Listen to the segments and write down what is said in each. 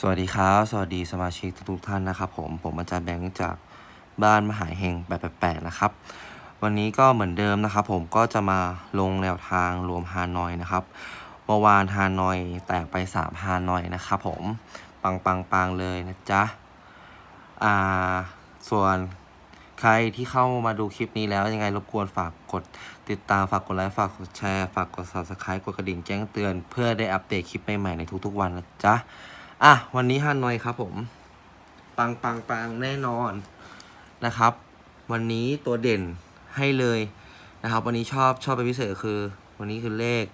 สวัสดีครับ สวัสดีสมาชิกทุกท่านนะครับผม ผมอาจารย์แบงค์จากบ้านมหาเฮง888นะครับ วันนี้ก็เหมือนเดิมนะครับ ผมก็จะมาลงแนวทางรวมฮานอยนะครับ เมื่อวานฮานอยแตกไป3ฮานอยนะครับผม ปังปังปังเลยนะจ๊ะ อ่า ส่วนใครที่เข้ามาดูคลิปนี้แล้วยังไงรบกวนฝากกดติดตามฝากกดไลค์ฝากกดแชร์ ฝากกด subscribe กดกระดิ่งแจ้งเตือน เพื่อได้อัปเดตคลิปใหม่ๆในทุกๆวันนะจ๊ะ อะ วันนี้ฮานอยครับผม ปังปังปังแน่นอนนะครับ วันนี้ตัวเด่นให้เลยนะครับ วันนี้ชอบชอบเป็นพิเศษคือ วันนี้คือเลข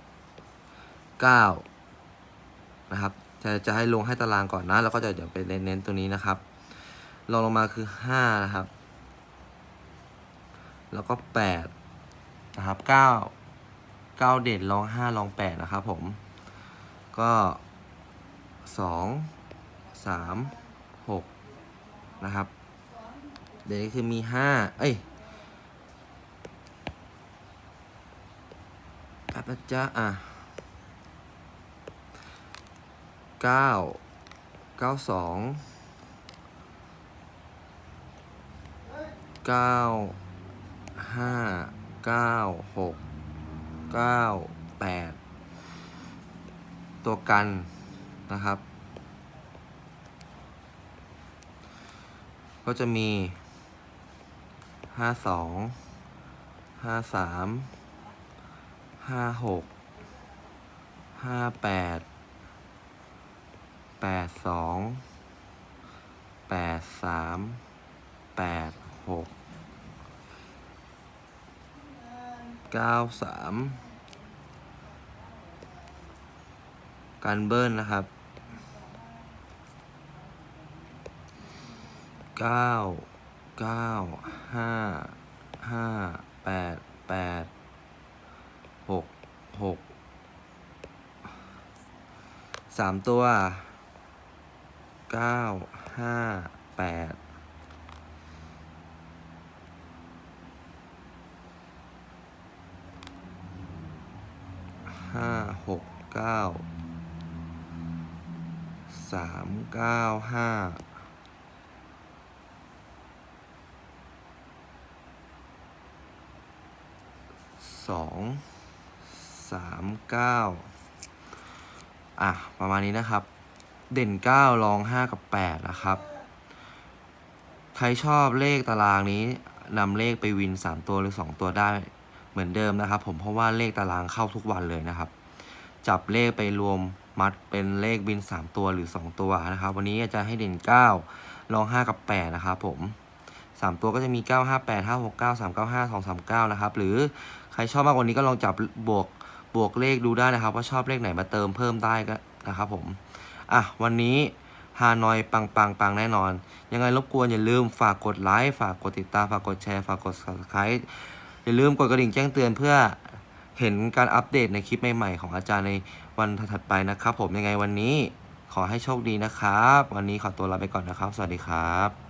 เก้านะครับ จะจะให้ลงให้ตารางก่อนนะ แล้วก็จะเดี๋ยวไปเน้นตัวนี้นะครับลองลงมาคือห้านะครับ แล้วก็แปดนะครับเก้าเก้าเด่นลองห้าลองแปดนะครับผมก็ สองสามหกนะครับ เดี๋ยวนี้คือมีห้าเอ้ยแป๊บนะจ๊ะอะเก้าเก้าสองเก้าห้าเก้าหกเก้าแปดตัวกัน นะครับ ก็จะมีห้าสองห้าสามห้าหกห้าแปดแปดสองแปดสามแปดหกเก้าสาม การเบิ้ลนะครับเก้าเก้าห้าห้าแปดแปดหกหกสามตัวเก้าห้าแปดห้าหกเก้า สามเก้าห้าสองสามเก้าอะ ประมาณนี้นะครับ เด่นเก้ารองห้ากับแปดนะครับ ใครชอบเลขตารางนี้นำเลขไปวินสามตัวหรือสองตัวได้เหมือนเดิมนะครับ ผมเพราะว่าเลขตารางเข้าทุกวันเลยนะครับ จับเลขไปรวม มัดเป็นเลขบินสามตัวหรือสองตัวนะครับ วันนี้จะให้เด่นเก้ารองห้ากับแปดนะครับผมสามตัวก็จะมีเก้าห้าแปดห้าหกเก้าสามเก้าห้าสองสามเก้านะครับ หรือใครชอบมากกว่านี้ก็ลองจับบวกบวกเลขดูได้นะครับ ว่าชอบเลขไหนมาเติมเพิ่มได้ก็นะครับผม อะ วันนี้ฮานอยปังปังปังแน่นอน ยังไงรบกวนอย่าลืมฝากกดไลค์ฝากกดติดตามฝากกดแชร์ฝากกด subscribe อย่าลืมกดกระดิ่งแจ้งเตือนเพื่อเห็นการอัปเดตในคลิปใหม่ๆของอาจารย์ใน วันถัดไปนะครับ ผมยังไงวันนี้ขอให้โชคดีนะครับ วันนี้ขอตัวลาไปก่อนนะครับ สวัสดีครับ